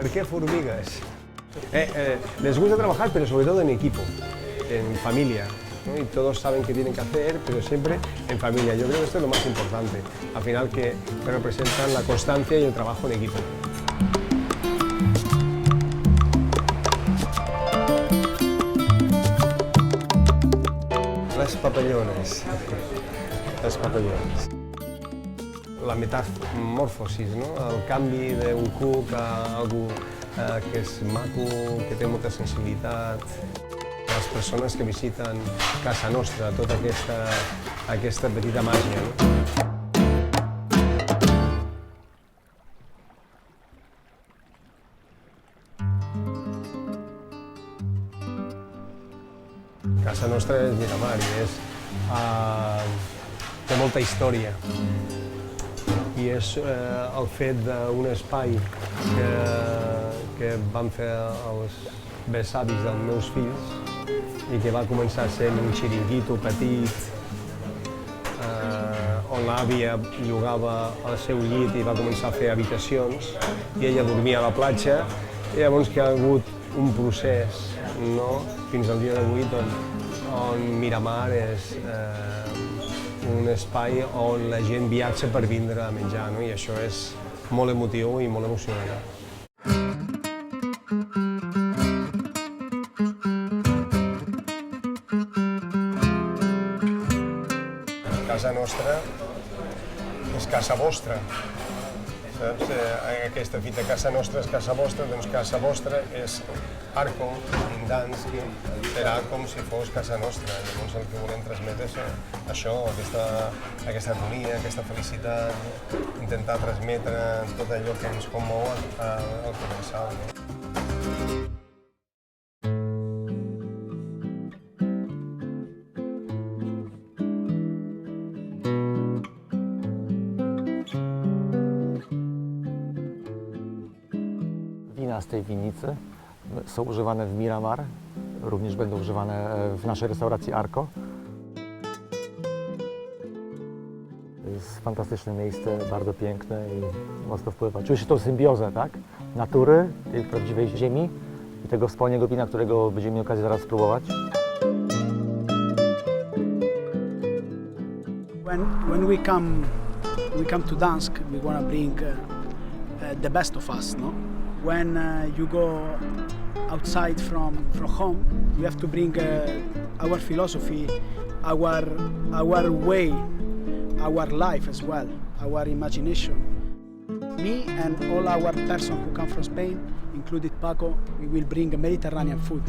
¿Por qué formigas? Eh, eh, les gusta trabajar, pero sobre todo en equipo, en familia. Y todos saben qué tienen que hacer, pero siempre en familia. Yo creo que esto es lo más importante. Al final que representan la constancia y el trabajo en equipo. Les papallones. Les papallones. La metamorfosis, no? el canvi d'un cuc a algú eh, que és maco, que té molta sensibilitat. Les persones que visiten casa nostra, tota aquesta, aquesta petita màgia. No? Casa nostra és Miramar i és, uh, té molta història. I és uh, el fet d'un espai que, que van fer els besavis dels meus fills i que va començar sent un xiringuito petit eh, on l'àvia llogava el seu llit i va començar a fer habitacions i ella dormia a la platja i llavors que ha hagut un procés no? fins al dia d'avui on, on Miramar és eh, un espai on la gent viatja per vindre a menjar no? i això és molt emotiu i molt emocionant. Casa nostra és casa vostra. Saps? Eh, aquesta fita casa nostra és casa vostra, doncs casa vostra és Arco, Indanski, serà com si fos casa nostra. Llavors el que volem transmetre és això, aquesta, aquesta harmonia, aquesta felicitat, intentar transmetre tot allò que ens commou al, al comensal. No? Z tej winnicy są używane w Miramar, również będą używane w naszej restauracji Arco. Jest fantastyczne miejsce, bardzo piękne i mocno wpływa. Czuje się tą symbiozę, tak? Natury, tej prawdziwej ziemi i tego wspólnego wina, którego będziemy mieli okazję zaraz spróbować. When, when we come we come to Dansk, we want to bring uh, uh, the best of us. No, when uh, you go outside from from home, you have to bring uh, our philosophy, our our way, our life as well, our imagination. Me and all our person who come from Spain, included Paco, we will bring Mediterranean food.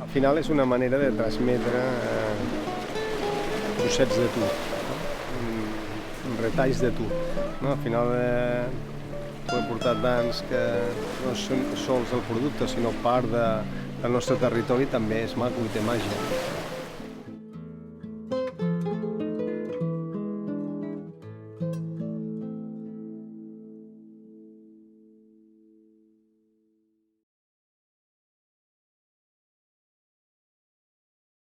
Al final és una manera de transmetre eh, trossets de tu, no? Mm, retalls de tu. No? Al final eh, ho he portat tants que no són sols el producte, sinó part de, del nostre territori també és maco i té màgia.